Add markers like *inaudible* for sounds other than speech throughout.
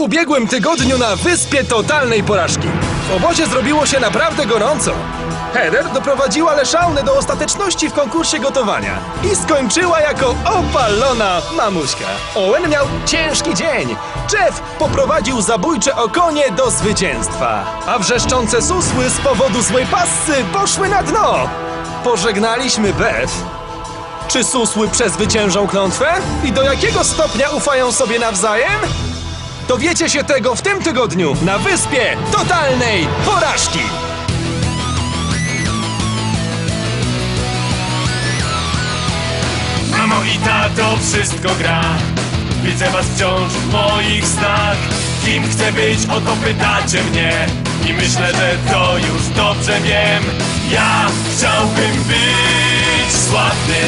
ubiegłym tygodniu na wyspie totalnej porażki. W obozie zrobiło się naprawdę gorąco. Heather doprowadziła Leszaunę do ostateczności w konkursie gotowania i skończyła jako opalona mamuśka. Owen miał ciężki dzień. Jeff poprowadził zabójcze okonie do zwycięstwa, a wrzeszczące susły z powodu złej passy poszły na dno. Pożegnaliśmy Beth, czy susły przezwyciężą klątwę? I do jakiego stopnia ufają sobie nawzajem? Dowiecie się tego w tym tygodniu na wyspie totalnej porażki! Mamo i tato, wszystko gra. Widzę was wciąż w moich snach. Kim chcę być, o to pytacie mnie. I myślę, że to już dobrze wiem. Ja chciałbym być sławny.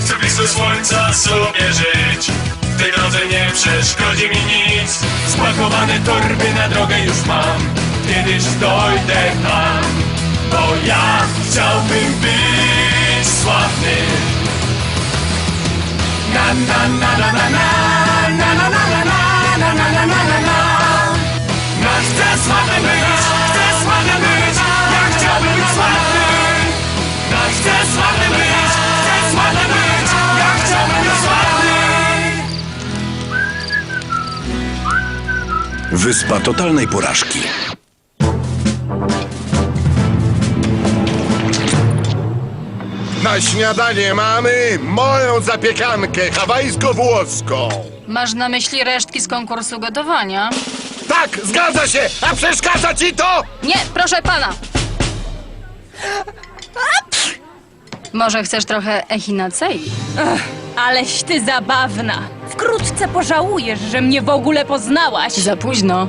Chcę blisko słońca sobie żyć W tej drodze nie przeszkodzi mi nic Spakowane torby na drogę już mam Kiedyś dojdę tam Bo ja chciałbym być sławny Na na na na na na Na na na na na Na na na na na na Na Wyspa totalnej porażki. Na śniadanie mamy moją zapiekankę hawajsko-włoską. Masz na myśli resztki z konkursu gotowania? Tak, zgadza się! A przeszkadza ci to? Nie, proszę pana! Może chcesz trochę echinacei? Aleś ty zabawna. Wkrótce pożałujesz, że mnie w ogóle poznałaś. Za późno.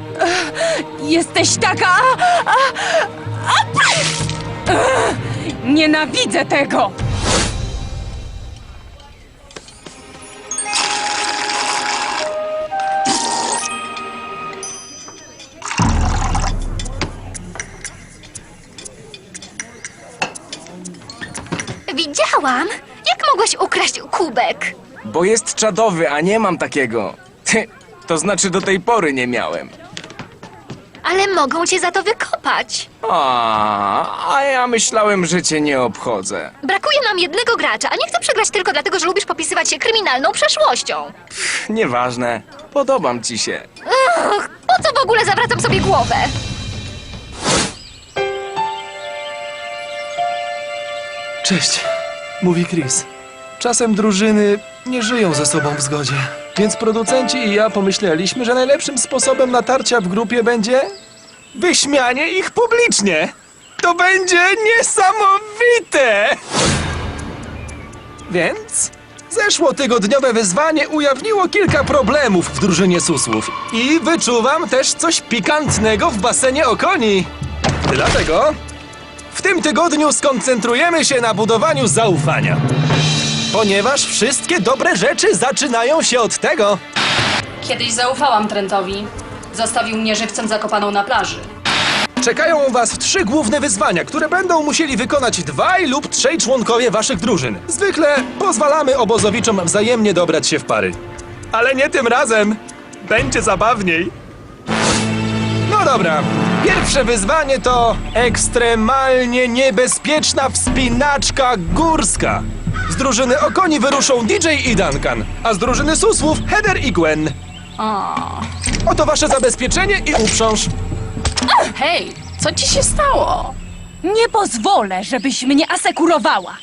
Jesteś taka... A, a, a, Ugh, Nienawidzę tego! Widziałam! Jak mogłaś ukraść kubek? Bo jest czadowy, a nie mam takiego. To znaczy do tej pory nie miałem. Ale mogą cię za to wykopać. A, a ja myślałem, że cię nie obchodzę. Brakuje nam jednego gracza, a nie chcę przegrać tylko dlatego, że lubisz popisywać się kryminalną przeszłością. Nieważne. Podobam ci się. Po co w ogóle zawracam sobie głowę? Cześć, mówi Chris. Czasem drużyny nie żyją ze sobą w zgodzie. Więc producenci i ja pomyśleliśmy, że najlepszym sposobem natarcia w grupie będzie wyśmianie ich publicznie. To będzie niesamowite! Więc zeszłotygodniowe wyzwanie ujawniło kilka problemów w drużynie susłów. I wyczuwam też coś pikantnego w basenie okoni. Dlatego w tym tygodniu skoncentrujemy się na budowaniu zaufania. Ponieważ wszystkie dobre rzeczy zaczynają się od tego. Kiedyś zaufałam Trentowi. Zostawił mnie żywcem zakopaną na plaży. Czekają was trzy główne wyzwania, które będą musieli wykonać dwaj lub trzej członkowie waszych drużyn. Zwykle pozwalamy obozowiczom wzajemnie dobrać się w pary. Ale nie tym razem. Będzie zabawniej. No dobra. Pierwsze wyzwanie to ekstremalnie niebezpieczna wspinaczka górska. Z drużyny Okoni wyruszą DJ i Duncan, a z drużyny Susłów Heather i Gwen. Oto wasze zabezpieczenie i uprząż. Hej, co ci się stało? Nie pozwolę, żebyś mnie asekurowała.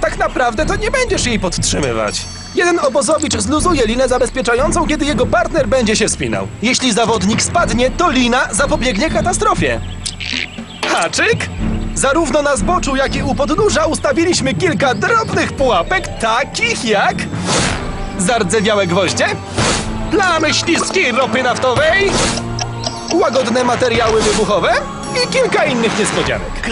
Tak naprawdę to nie będziesz jej podtrzymywać. Jeden obozowicz zluzuje linę zabezpieczającą, kiedy jego partner będzie się wspinał. Jeśli zawodnik spadnie, to lina zapobiegnie katastrofie. Haczyk? Zarówno na zboczu, jak i u podnóża ustawiliśmy kilka drobnych pułapek, takich jak... Zardzewiałe gwoździe, plamy śliskiej ropy naftowej, łagodne materiały wybuchowe i kilka innych niespodzianek.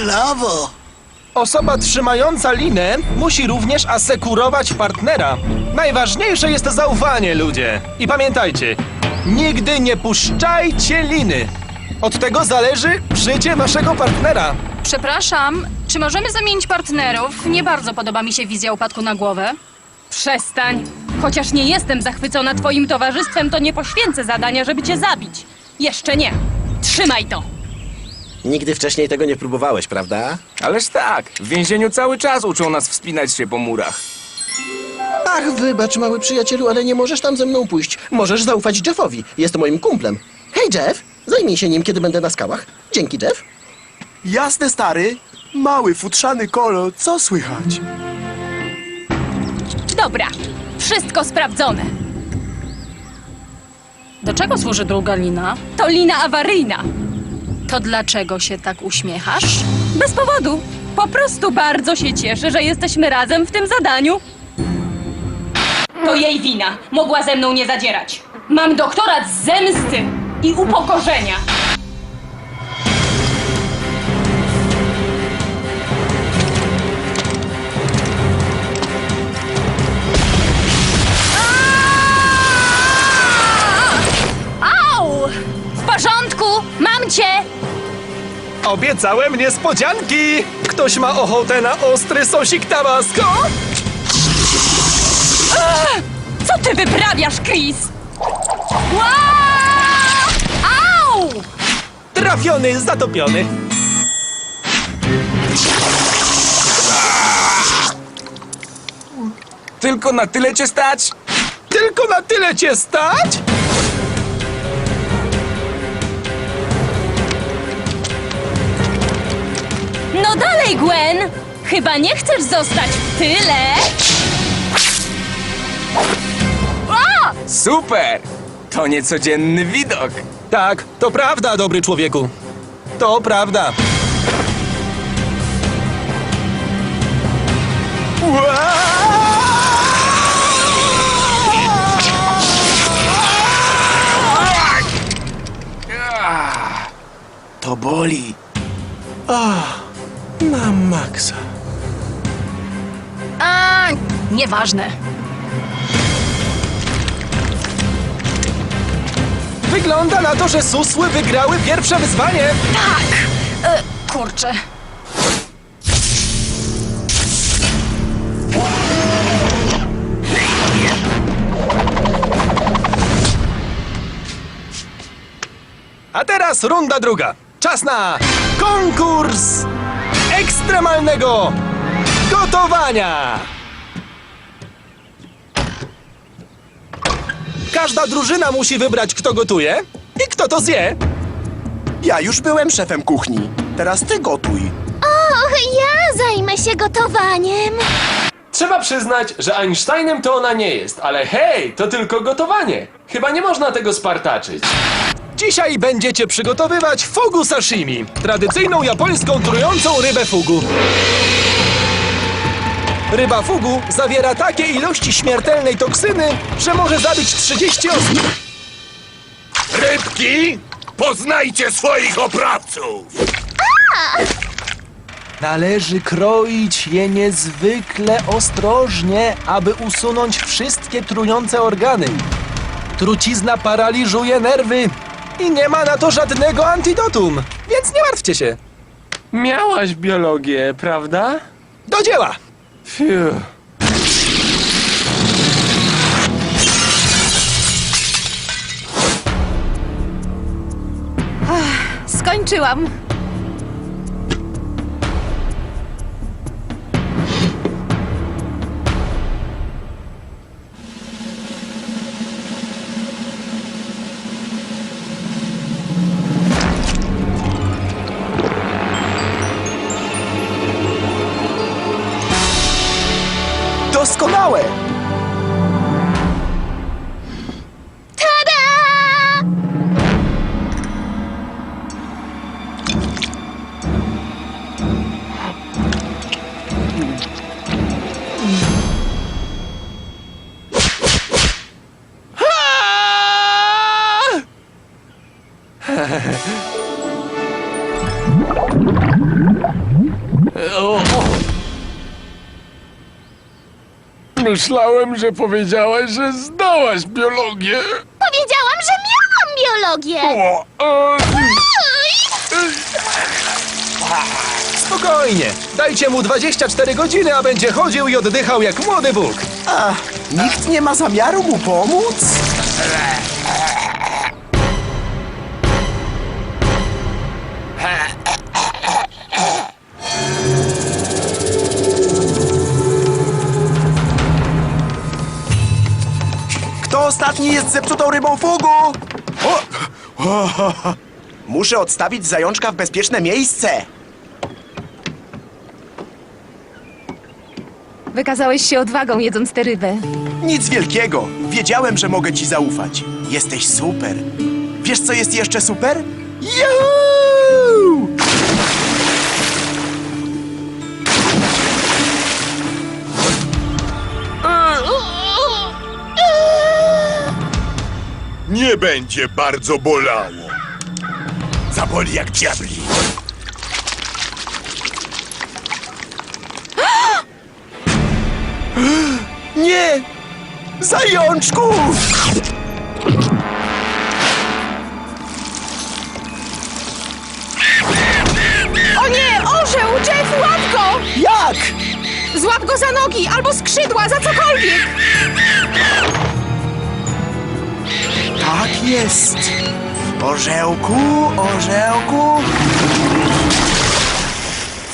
Osoba trzymająca linę musi również asekurować partnera. Najważniejsze jest zaufanie, ludzie. I pamiętajcie, nigdy nie puszczajcie liny. Od tego zależy życie waszego partnera. Przepraszam, czy możemy zamienić partnerów? Nie bardzo podoba mi się wizja upadku na głowę. Przestań. Chociaż nie jestem zachwycona twoim towarzystwem, to nie poświęcę zadania, żeby cię zabić. Jeszcze nie. Trzymaj to. Nigdy wcześniej tego nie próbowałeś, prawda? Ależ tak, w więzieniu cały czas uczą nas wspinać się po murach. Ach, wybacz, mały przyjacielu, ale nie możesz tam ze mną pójść. Możesz zaufać Jeffowi. Jest moim kumplem. Hej, Jeff! Zajmij się nim, kiedy będę na skałach. Dzięki, Jeff. Jasne, stary. Mały, futrzany kolo, co słychać? Dobra, wszystko sprawdzone. Do czego służy druga lina? To lina awaryjna. To dlaczego się tak uśmiechasz? Bez powodu. Po prostu bardzo się cieszę, że jesteśmy razem w tym zadaniu. To jej wina. Mogła ze mną nie zadzierać. Mam doktorat z zemsty i upokorzenia. Obiecałem niespodzianki! Ktoś ma ochotę na ostry sosik tabasco? Co ty wyprawiasz, Chris? Ła! Au! Trafiony, zatopiony. Tylko na tyle cię stać? Tylko na tyle cię stać? No dalej, Gwen! Chyba nie chcesz zostać w tyle? Super! To niecodzienny widok. Tak, to prawda, dobry człowieku. To prawda. To boli. Ah, na maksa. A, nieważne. Wygląda na to, że susły wygrały pierwsze wyzwanie. Tak! E, kurczę. A teraz runda druga. Czas na konkurs ekstremalnego gotowania. Każda drużyna musi wybrać, kto gotuje i kto to zje. Ja już byłem szefem kuchni. Teraz ty gotuj. Och, ja zajmę się gotowaniem. Trzeba przyznać, że Einsteinem to ona nie jest, ale hej, to tylko gotowanie. Chyba nie można tego spartaczyć. Dzisiaj będziecie przygotowywać fugu sashimi, tradycyjną japońską trującą rybę fugu. Ryba fugu zawiera takie ilości śmiertelnej toksyny, że może zabić 30 osób. Rybki, poznajcie swoich oprawców! Należy kroić je niezwykle ostrożnie, aby usunąć wszystkie trujące organy. Trucizna paraliżuje nerwy i nie ma na to żadnego antidotum, więc nie martwcie się. Miałaś biologię, prawda? Do dzieła! Fiu. Skończyłam. *laughs* Myślałem, że powiedziałaś, że zdałaś biologię. Powiedziałam, że miałam biologię. O, e, Spokojnie, dajcie mu 24 godziny, a będzie chodził i oddychał jak młody Bóg. Nikt nie ma zamiaru mu pomóc? Kto ostatni jest zepsutą rybą fugu? O! O! Muszę odstawić zajączka w bezpieczne miejsce. Wykazałeś się odwagą jedząc tę rybę. Nic wielkiego. Wiedziałem, że mogę ci zaufać. Jesteś super. Wiesz, co jest jeszcze super? Juhu! Nie będzie bardzo bolało. Zaboli jak diabli. *gasps* Nie! Zajączku! O nie! Orzeł! Jeff, łap go! Jak? Złap go za nogi albo skrzydła, za cokolwiek! Tak jest. Orzełku, orzełku.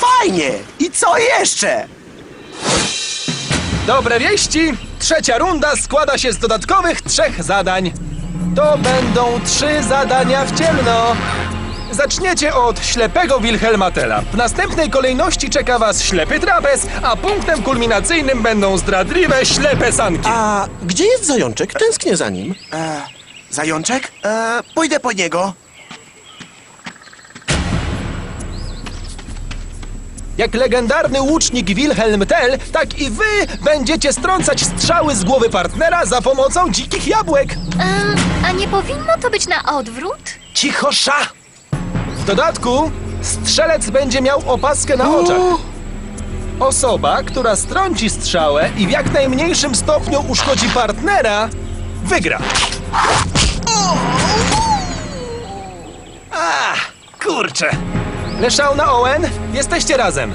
Fajnie! I co jeszcze? Dobre wieści! Trzecia runda składa się z dodatkowych trzech zadań. To będą trzy zadania w ciemno. Zaczniecie od ślepego Wilhelma Tella. W następnej kolejności czeka was ślepy trapez, a punktem kulminacyjnym będą zdradliwe ślepe sanki. A gdzie jest zajączek? Tęsknię za nim. E, zajączek? E, pójdę po niego. Jak legendarny łucznik Wilhelm Tell, tak i wy będziecie strącać strzały z głowy partnera za pomocą dzikich jabłek. Em, a nie powinno to być na odwrót? Cichosza! W dodatku strzelec będzie miał opaskę na oczach. Osoba, która strąci strzałę i w jak najmniejszym stopniu uszkodzi partnera, wygra. A, kurczę. Leszauna Owen, jesteście razem.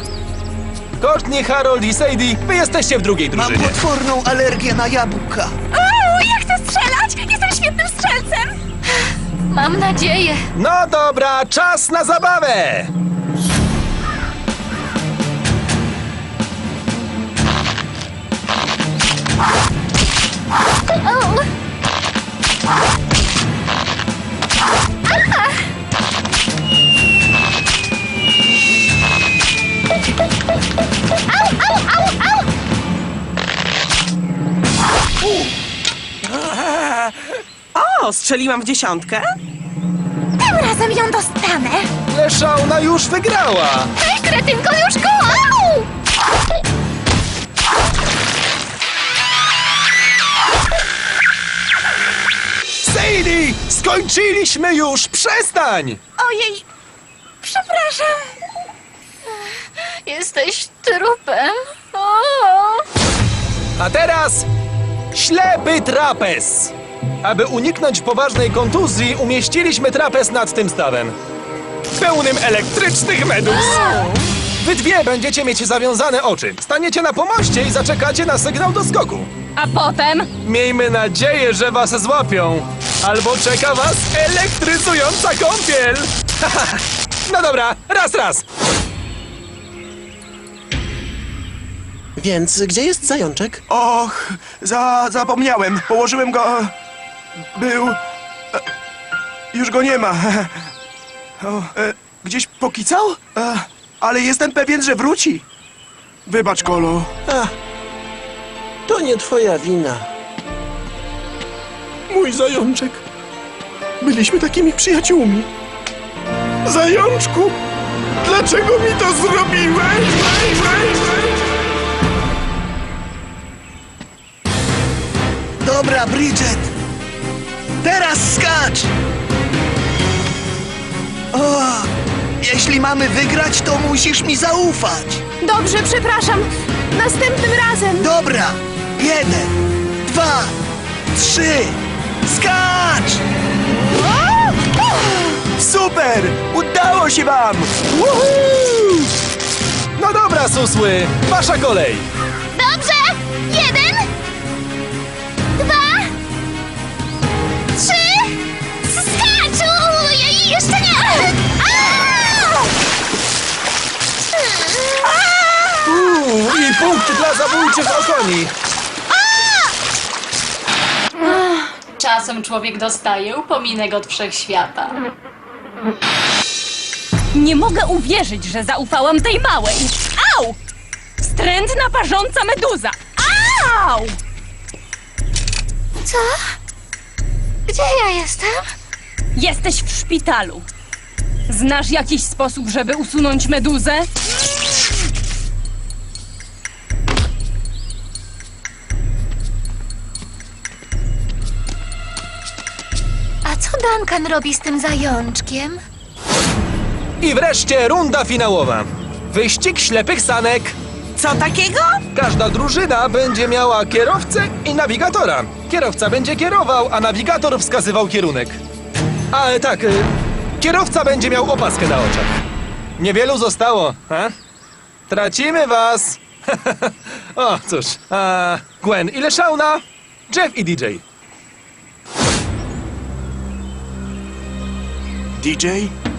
Courtney, Harold i Sadie, wy jesteście w drugiej drużynie. potworną alergię na jabłka. O, ja chcę strzelać! Jestem świetnym strzelcem! Mam nadzieję. No dobra, czas na zabawę! O, strzeliłam w dziesiątkę? Tym razem ją dostanę. Leszauna już wygrała! Hej, kretynko, już go! Au! Sadie, skończyliśmy już! Przestań! Ojej, przepraszam. Jesteś trupem. O! A teraz ślepy trapez. Aby uniknąć poważnej kontuzji, umieściliśmy trapez nad tym stawem. Pełnym elektrycznych medus. Wy dwie będziecie mieć zawiązane oczy. Staniecie na pomoście i zaczekacie na sygnał do skoku. A potem? Miejmy nadzieję, że was złapią. Albo czeka was elektryzująca kąpiel. *laughs* no dobra, raz, raz. Więc gdzie jest zajączek? Och, za, zapomniałem. Położyłem go. Był. E, już go nie ma. O, e, gdzieś pokicał? E, ale jestem pewien, że wróci. Wybacz, Kolo. A, to nie twoja wina. Mój zajączek. Byliśmy takimi przyjaciółmi. Zajączku, dlaczego mi to zrobiłeś? Dobra, Bridget. Teraz skacz! O, jeśli mamy wygrać, to musisz mi zaufać. Dobrze, przepraszam. Następnym razem. Dobra, jeden, dwa, trzy, skacz! Super! Udało się wam! Woohoo! No dobra, susły, wasza kolej. Dla zabójczych okoni. Czasem człowiek dostaje upominek od wszechświata. Nie mogę uwierzyć, że zaufałam tej małej. Au! Wstrętna, parząca meduza. Au! Co? Gdzie ja jestem? Jesteś w szpitalu. Znasz jakiś sposób, żeby usunąć meduzę? Co Duncan robi z tym zajączkiem? I wreszcie runda finałowa. Wyścig ślepych sanek. Co takiego? Każda drużyna będzie miała kierowcę i nawigatora. Kierowca będzie kierował, a nawigator wskazywał kierunek. Ale tak, y, kierowca będzie miał opaskę na oczach. Niewielu zostało, ha? Tracimy was! *laughs* o, cóż. A, Gwen, ile szauna? Jeff i DJ. DJ,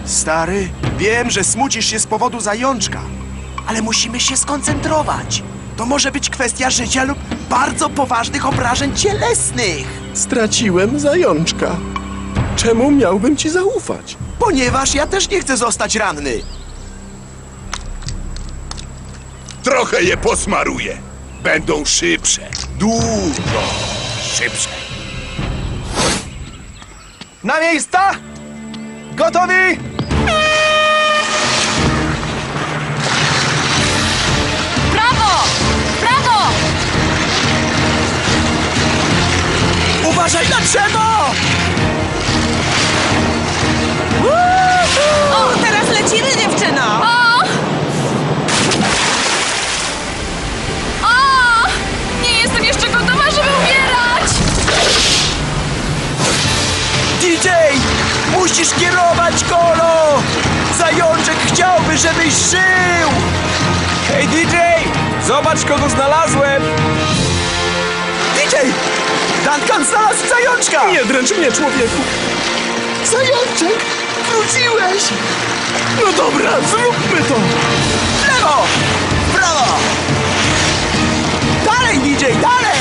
stary, wiem, że smucisz się z powodu zajączka, ale musimy się skoncentrować. To może być kwestia życia lub bardzo poważnych obrażeń cielesnych. Straciłem zajączka. Czemu miałbym ci zaufać? Ponieważ ja też nie chcę zostać ranny. Trochę je posmaruję. Będą szybsze. Dużo szybsze. Na miejsca! Gotowi? Prawo! Prawo! Uważaj na drzewo! Żebyś żył! Hej DJ! Zobacz kogo znalazłem! DJ! Duncan znalazł zajączka! Nie dręcz mnie, człowieku! Zajączek! Wróciłeś! No dobra, zróbmy to! W lewo! W prawo! Dalej, DJ, dalej!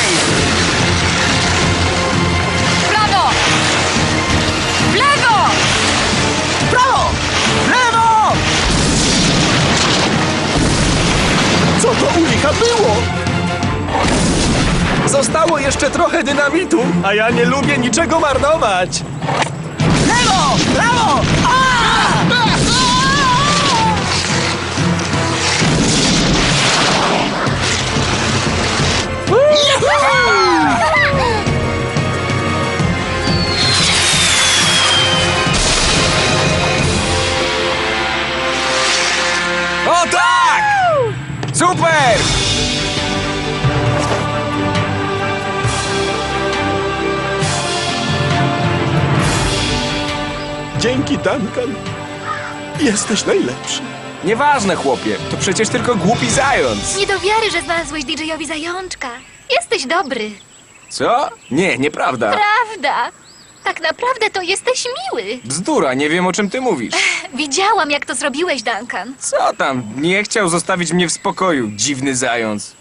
Było? Zostało jeszcze trochę dynamitu, a ja nie lubię niczego marnować. Lewo! W Duncan. Jesteś najlepszy. Nieważne, chłopie, to przecież tylko głupi zając. Nie do wiary, że znalazłeś DJ-owi zajączka. Jesteś dobry. Co? Nie, nieprawda. Prawda. Tak naprawdę to jesteś miły. Bzdura, nie wiem o czym ty mówisz. *laughs* Widziałam, jak to zrobiłeś, Duncan. Co tam? Nie chciał zostawić mnie w spokoju, dziwny zając.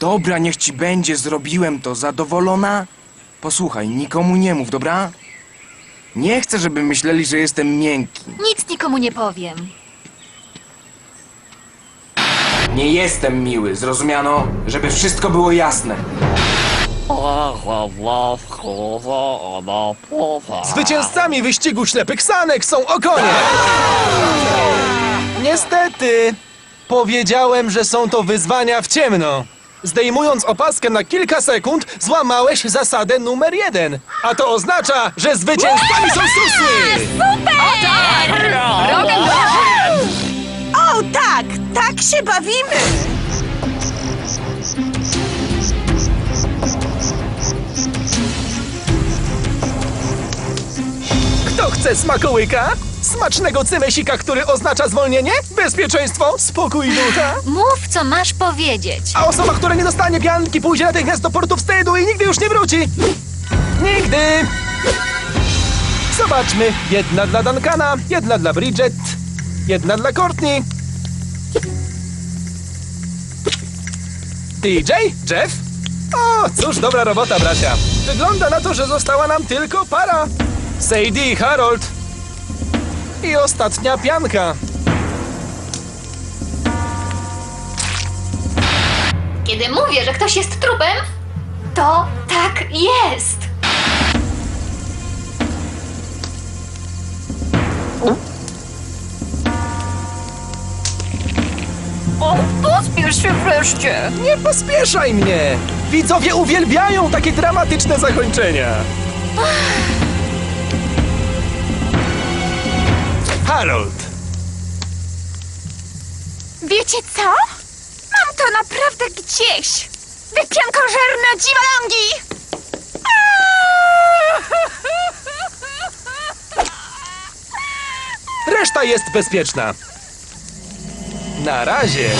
Dobra, niech ci będzie, zrobiłem to. Zadowolona? Posłuchaj, nikomu nie mów, dobra? Nie chcę, żeby myśleli, że jestem miękki. Nic nikomu nie powiem. Nie jestem miły, zrozumiano? Żeby wszystko było jasne. Zwycięzcami wyścigu ślepych sanek są okonie! Niestety, powiedziałem, że są to wyzwania w ciemno. Zdejmując opaskę na kilka sekund, złamałeś zasadę numer jeden. A to oznacza, że zwycięzcami są susły! O, tak! Tak się bawimy! Kto chce smakołyka? Smacznego cymesika, który oznacza zwolnienie, bezpieczeństwo, spokój ducha. Mów, co masz powiedzieć. A osoba, która nie dostanie pianki, pójdzie natychmiast do portu wstydu i nigdy już nie wróci. Nigdy! Zobaczmy. Jedna dla Duncana, jedna dla Bridget, jedna dla Courtney. TJ? Jeff? O, cóż, dobra robota, bracia. Wygląda na to, że została nam tylko para. Sadie i Harold. I ostatnia pianka. Kiedy mówię, że ktoś jest trupem, to tak jest. O, pospiesz się wreszcie. Nie pospieszaj mnie! Widzowie uwielbiają takie dramatyczne zakończenia. Harold, Wiecie co? Mam to naprawdę gdzieś. Wypiankożerne dziwolągi! reszta jest bezpieczna. Na razie.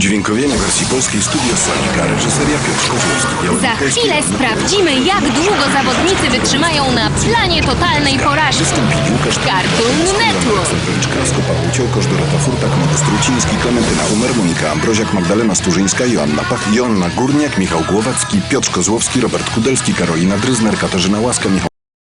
Udźwiękowienie wersji polskiej Studio Sonika, reżyseria Piotr Kozłowski. Za chwilę sprawdzimy, jak długo zawodnicy wytrzymają na planie totalnej porażki. Cartoon Network. Stępeczka, Skopa Uciołkosz, Dorota Furtak, Modest Truciński, Klementyna Umer, Monika Ambroziak, Magdalena Sturzyńska, Joanna Pach, Joanna Górniak, Michał Głowacki, Piotr Kozłowski, Robert Kudelski, Karolina Dryzner, Katarzyna Łaska, Michał